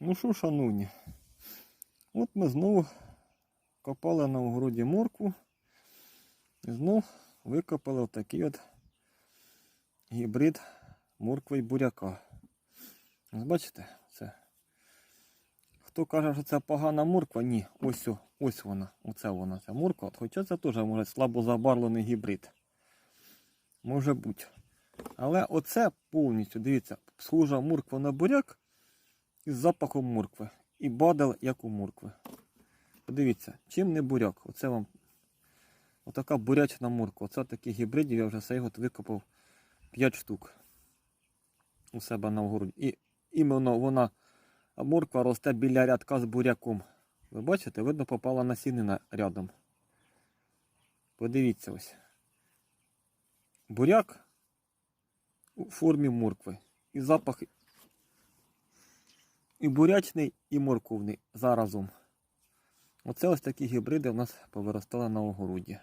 Ну що, шановні, от ми знову копали на огороді моркву і знов викопали отакий от гібрид моркви і буряка. Ось бачите, це. Хто каже, що це погана морква, ні, ось, ось вона, оце вона, ця морква. Хоча це теж може слабо забарвлений гібрид. Може бути. Але оце повністю, дивіться, схожа морква на буряк із запахом моркви. І бадал, як у моркви. Подивіться, чим не буряк. Оце вам отака бурячна морква. Оце таких гібридів я вже цей год викопав 5 штук у себе на огороді. І іменно вона, морква росте біля рядка з буряком. Ви бачите, видно, попала насінина рядом. Подивіться ось. Буряк у формі моркви. І запах і бурячний, і морковний заразом. Оце ось такі гібриди у нас повиростали на огороді.